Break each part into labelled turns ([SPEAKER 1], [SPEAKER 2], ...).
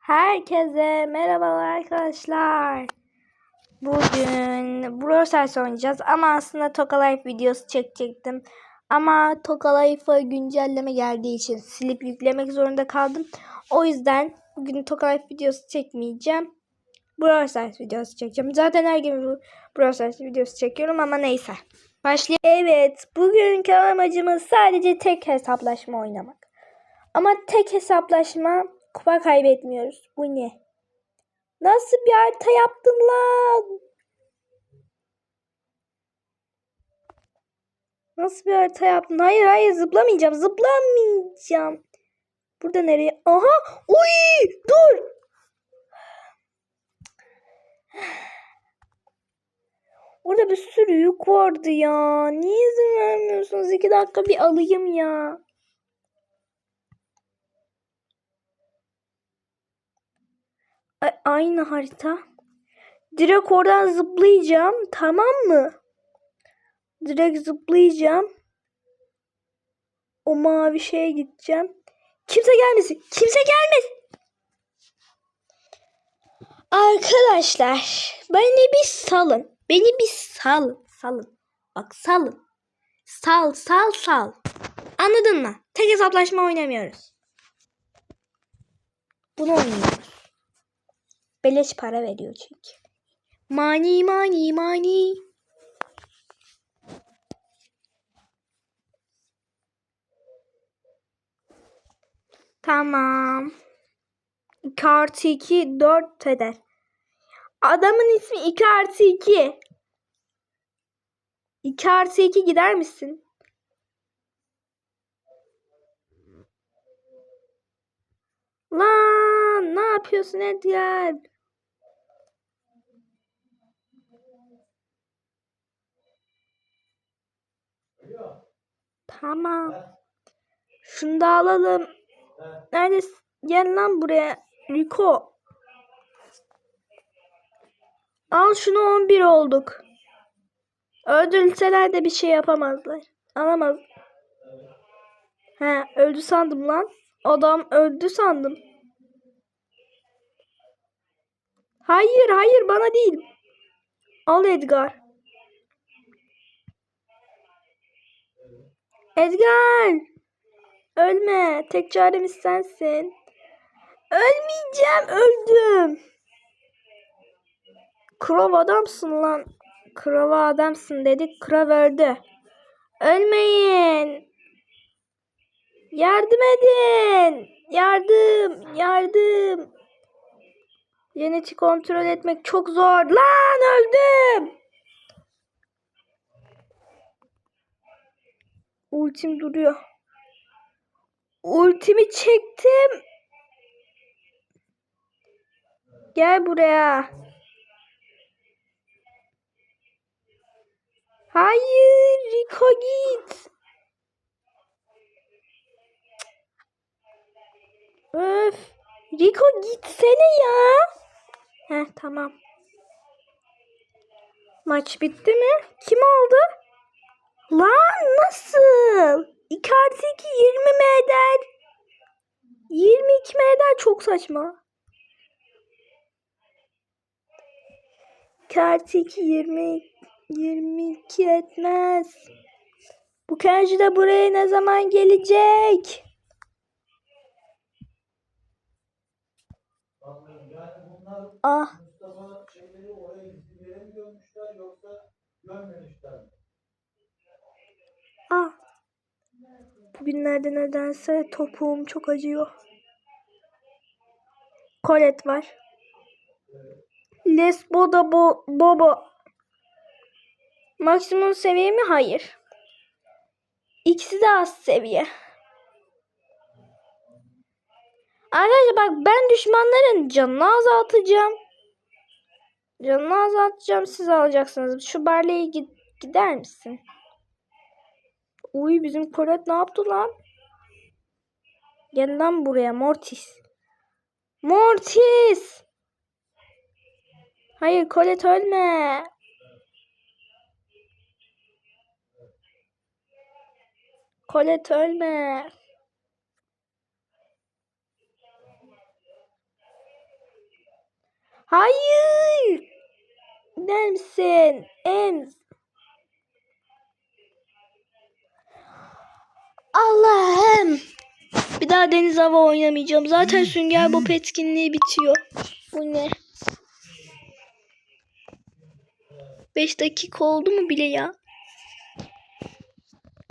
[SPEAKER 1] Herkese merhabalar arkadaşlar. Bugün Brawl Stars oynayacağız ama aslında Toka Life videosu çekecektim. Ama Toka Life'a güncelleme geldiği için silip yüklemek zorunda kaldım. O yüzden bugün Toka Life videosu çekmeyeceğim. Brawl Stars videosu çekeceğim. Zaten her gün Brawl Stars videosu çekiyorum ama neyse. Başlayalım. Evet, bugünkü amacımız sadece tek hesaplaşma oynamak. Ama tek hesaplaşma kupa kaybetmiyoruz. Bu ne? Nasıl bir harita yaptın lan? Nasıl bir harita yaptın? Hayır hayır zıplamayacağım. Zıplamayacağım. Burada nereye? Aha! Uy! Dur! Orada bir sürü yük vardı ya. Niye izin vermiyorsunuz? İki dakika bir alayım ya. Aynı harita. Direkt oradan zıplayacağım. Tamam mı? Direkt zıplayacağım. O mavi şeye gideceğim. Kimse gelmesin. Kimse gelmesin. Arkadaşlar beni bir salın. Beni bir salın. Salın. Bak salın. Sal sal sal. Anladın mı? Tek hesaplaşma oynamıyoruz. Bunu oynuyoruz. Beleş para veriyor çünkü. Mani mani mani. Tamam. 2 artı 2 4 eder. Adamın ismi 2 artı 2. 2 artı 2 gider misin? Lan ne yapıyorsun Edgar? Tamam. Şunu da alalım. Neredesin? Gel lan buraya. Rico. Al şunu 11 olduk. Öldürülseler de bir şey yapamazlar. Alamaz. He öldü sandım lan. Adam öldü sandım. Hayır hayır bana değil. Al Edgar. Edgar. Ölme. Tek çaremiz sensin. Ölmeyeceğim. Öldüm. Krov adamsın lan. Krov adamsın dedik. Krov öldü. Ölmeyin. Yardım edin. Yardım. Yardım. Genetik kontrol etmek çok zor. Lan öldüm. Ultim duruyor. Ultimi çektim. Gel buraya. Hayır, Rico git. Öf. Rico gitsene ya. Heh tamam. Maç bitti mi? Kim aldı? Lan nasıl? 2 artı 2 20 mi eder? 22 mi eder? Çok saçma. 2 artı 2 20 22 etmez. Bu kenji de buraya ne zaman gelecek? Ah
[SPEAKER 2] Mustafa şeyleri oraya gizli bir yere mi gömmüşler yoksa gömmemişler mi?
[SPEAKER 1] ah. Bugünlerde nedense topuğum çok acıyor. Kolet var. Lesbo da bo Bobo. Maksimum seviye mi? Hayır. İkisi de az seviye. Arkadaşlar bak ben düşmanların canını azaltacağım. Canını azaltacağım siz alacaksınız. Şu Barley'e gider misin? Uy bizim Kolet ne yaptı lan? Gel lan buraya Mortis. Mortis! Hayır Kolet ölme. Kolet ölme. Hayır. Gider misin? Ems. Allah'ım. Bir daha deniz hava oynamayacağım. Zaten Sünger Bob etkinliği bitiyor. Bu ne? 5 dakika oldu mu bile ya?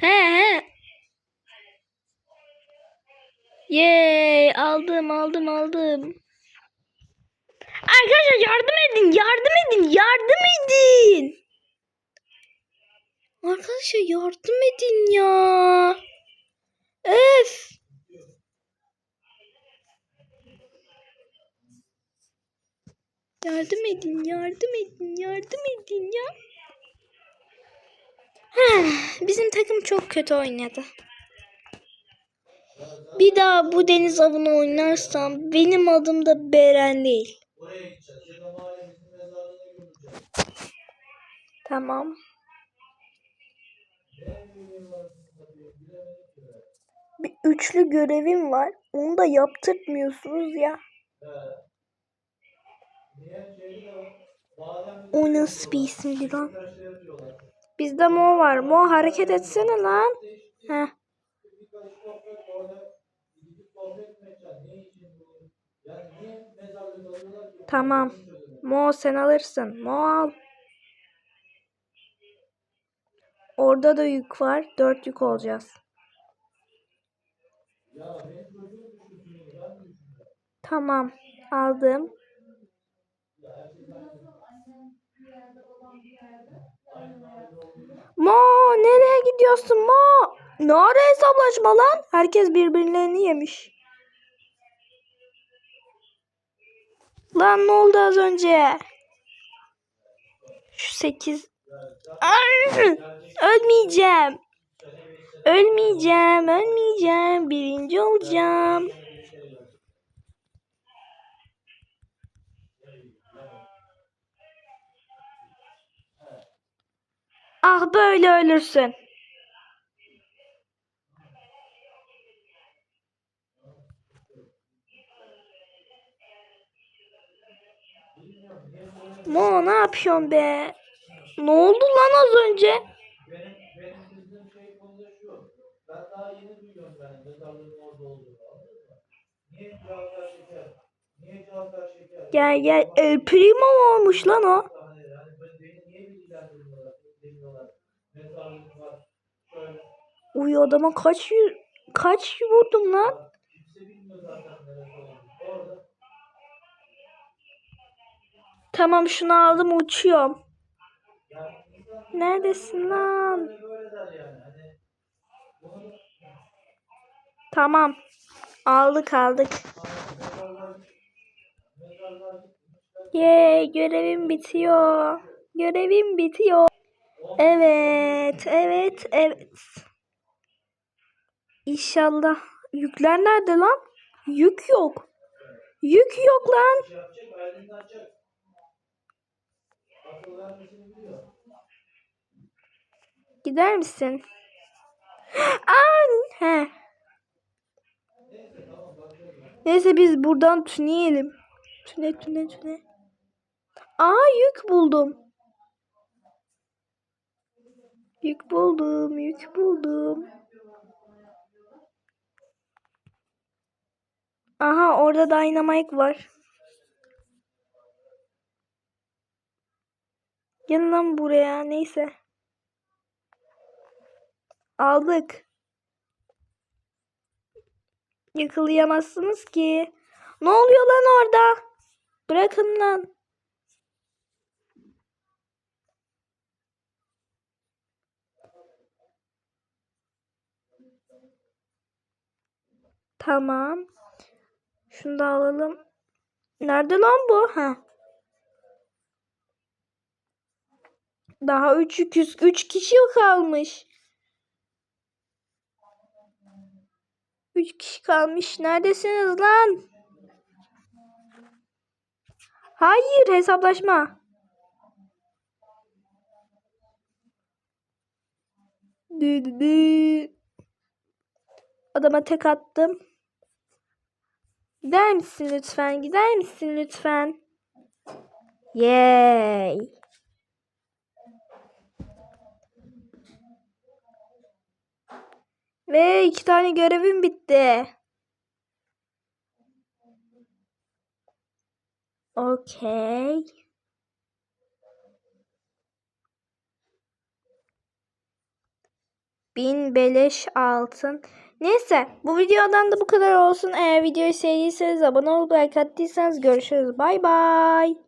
[SPEAKER 1] He he. Yay aldım aldım aldım. Arkadaşlar yardım edin yardım edin yardım edin. Arkadaşlar yardım edin ya. Öf. Yardım edin, yardım edin, yardım edin ya. Heh, Bizim takım çok kötü oynadı. Bir daha bu deniz avını oynarsam benim adım da Beren değil.
[SPEAKER 2] Oraya gideceğiz. Ya da mahallemizin mezarlığına gömüleceğiz.
[SPEAKER 1] Tamam.
[SPEAKER 2] Ne bileyim var aslında diye bilemedim ki ben.
[SPEAKER 1] Bir üçlü görevim var. Onu da yaptırtmıyorsunuz ya. O nasıl bir isimdi lan? Bizde Mo var. Mo hareket etsene lan. Heh. Tamam. Mo sen alırsın. Mo al. Orada da yük var. Dört yük olacağız. Tamam. Aldım. Mo nereye gidiyorsun Mo? Ne ara hesaplaşma lan? Herkes birbirlerini yemiş. Lan ne oldu az önce? Şu sekiz. Ay, ölmeyeceğim. Ölmeyeceğim, ölmeyeceğim. Birinci olacağım. Ah böyle ölürsün. Mo ne yapıyorsun be? Ne oldu lan az önce? Gel gel El Primo olmuş lan o. Uy adama kaç yüz, kaç vurdum lan? Tamam şunu aldım uçuyorum. Neredesin lan? Tamam. Aldık aldık. Yay görevim bitiyor. Görevim bitiyor. Evet, evet, evet. İnşallah. Yükler nerede lan? Yük yok. Yük yok lan. Gider misin? An. He. Neyse biz buradan tüneyelim. Tüne tüne tüne. Aa yük buldum. Yük buldum, yük buldum. Aha orada dynamite var. Gel buraya neyse. Aldık. Yakalayamazsınız ki. Ne oluyor lan orada? Bırakın lan. Tamam. Şunu da alalım. Nerede lan bu? Ha. Daha 3 3 3 kişi kalmış. 3 kişi kalmış. Neredesiniz lan? Hayır hesaplaşma. Dü. Adama tek attım. Gider misin lütfen? Gider misin lütfen? Yay. Ve iki tane görevim bitti. Okey. Bin beleş altın. Neyse bu videodan da bu kadar olsun. Eğer videoyu sevdiyseniz abone olup like attıysanız görüşürüz. Bay bay.